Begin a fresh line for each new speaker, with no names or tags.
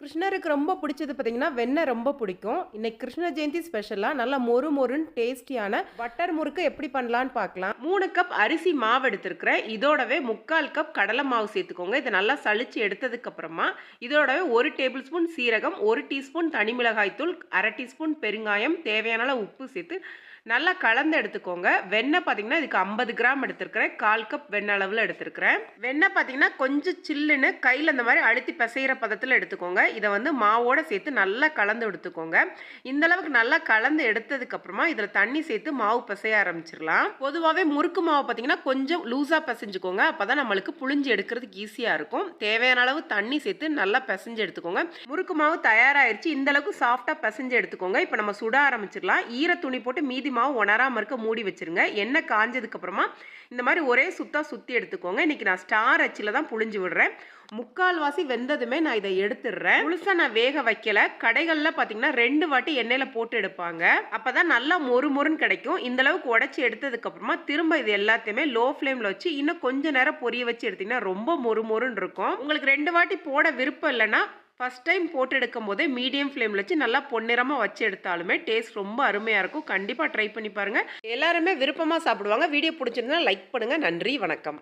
கிருஷ்ணருக்கு ரொம்ப பிடிச்சது பார்த்தீங்கன்னா வெண்ணெய் ரொம்ப பிடிக்கும். இன்னைக்கு கிருஷ்ண ஜெயந்தி ஸ்பெஷலாக நல்லா மொறு மொறுன்னு டேஸ்டியான பட்டர் முறுக்கு எப்படி பண்ணலான்னு பார்க்கலாம் மூணு கப் அரிசி மாவு எடுத்திருக்கிறேன். இதோடவே முக்கால் கப் கடலை மாவு சேர்த்துக்கோங்க. இதை நல்லா சளிச்சு எடுத்ததுக்கப்புறமா இதோடவே ஒரு டேபிள் ஸ்பூன் சீரகம் ஒரு டீஸ்பூன் தனி மிளகாய் தூள் அரை டீஸ்பூன் பெருங்காயம் தேவையான அளவு உப்பு சேர்த்து நல்லா கலந்து எடுத்துக்கோங்க. வெண்ணெய் பார்த்தீங்கன்னா இதுக்கு ஐம்பது கிராம் எடுத்திருக்கிறேன். கால் கப் வெண்ணெய் அளவில் எடுத்திருக்கிறேன். வெண்ணெய் பார்த்தீங்கன்னா கொஞ்சம் சில்லுன்னு கையில் இந்த மாதிரி அழுத்தி பிசைகிற பதத்தில் எடுத்துக்கோங்க. இதை வந்து மாவோடு சேர்த்து நல்லா கலந்து எடுத்துக்கோங்க. இந்த அளவுக்கு நல்லா கலந்து எடுத்ததுக்கப்புறமா இதில் தண்ணி சேர்த்து மாவு பிசைய ஆரம்பிச்சிடலாம். பொதுவாகவே முறுக்கு மாவு பார்த்தீங்கன்னா கொஞ்சம் லூஸாக பிசைஞ்சுக்கோங்க. அப்போ தான் நம்மளுக்கு புளிஞ்சு எடுக்கிறதுக்கு ஈஸியாக இருக்கும். தேவையான அளவு தண்ணி சேர்த்து நல்லா பிசைஞ்சு எடுத்துக்கோங்க. முறுக்கு மாவு தயாராகிருச்சு இந்த அளவுக்கு சாஃப்டாக பிசைஞ்சு எடுத்துக்கோங்க. இப்போ நம்ம சுட ஆரம்பிச்சிடலாம். ஈர துணி போட்டு மீதி மாவு உணராமல் இருக்க மூடி வச்சிருங்க. எண்ணெய் காஞ்சதுக்கப்புறமா இந்த மாதிரி ஒரே சுத்தா சுற்றி எடுத்துக்கோங்க. இன்னைக்கு நான் ஸ்டார் அச்சில் தான் புழிஞ்சு விடுறேன். முக்கால்வாசி வெந்ததுமே நான் இதை எடுத்துடுறேன். முழுசா நான் வேக வைக்கல. கடைகளில் பார்த்தீங்கன்னா ரெண்டு வாட்டி எண்ணெயில் போட்டு எடுப்பாங்க. அப்போ தான் நல்லா மொறு மொறுன்னு கிடைக்கும். இந்த அளவுக்கு உடச்சி எடுத்ததுக்கு அப்புறமா திரும்ப இது எல்லாத்தையுமே லோ ஃப்ளேமில் வச்சு இன்னும் கொஞ்ச நேரம் பொரிய வச்சு எடுத்தீங்கன்னா ரொம்ப மொறு மொறுன்னு இருக்கும். உங்களுக்கு ரெண்டு வாட்டி போட விருப்பம் இல்லைன்னா ஃபஸ்ட் டைம் போட்டு எடுக்கும் போதே மீடியம் ஃப்ளேமில் வச்சு நல்லா பொன்னிறமாக வச்சு எடுத்தாலுமே டேஸ்ட் ரொம்ப அருமையாக இருக்கும். கண்டிப்பாக ட்ரை பண்ணி பாருங்கள் எல்லாருமே விருப்பமாக சாப்பிடுவாங்க. வீடியோ பிடிச்சிருந்தா லைக் பண்ணுங்கள் நன்றி. வணக்கம்.